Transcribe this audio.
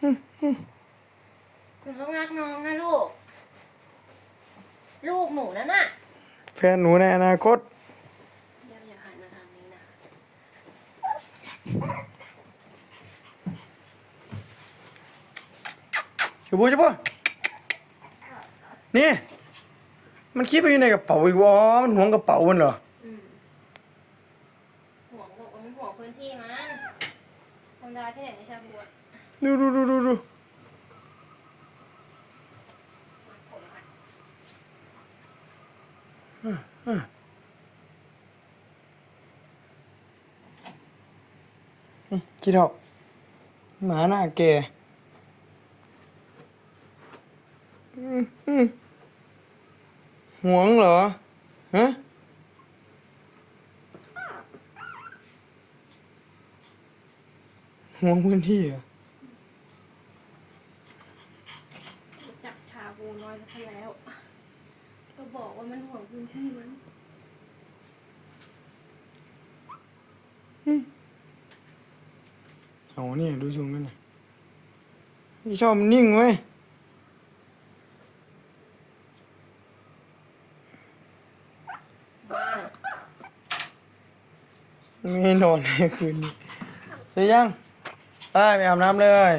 หนูต้องรักน้องนะลูก ลูกหนูนั่นน่ะ แฟนหนูในอนาคต อย่าอย่าหันมาทางนี้นะชูบูชูบูนี่ มันคิดไปอยู่ในกระเป๋าอีกวะมันห่วงกระเป๋ามันเหรอ อืมห่วงบอกว่ามันห่วงพื้นที่มันธรรมดาที่ไหนในชาบูอะ ดูดูดูดูดูผมอะคิดเอาหมาหน้าแกห่วงเหรอ ฮะห่วงพื้นที่เหรอ รู้ากูน้อยซะแล้ว ก็บอกว่ามันห่วงพื้นที่มันเอาเนี่ยดูชุงกันหน่อยพี่ชอบมันนิ่งเว้ยไม่นอนในคืนนี้เสร็จยังไปไปอาบน้ำเลย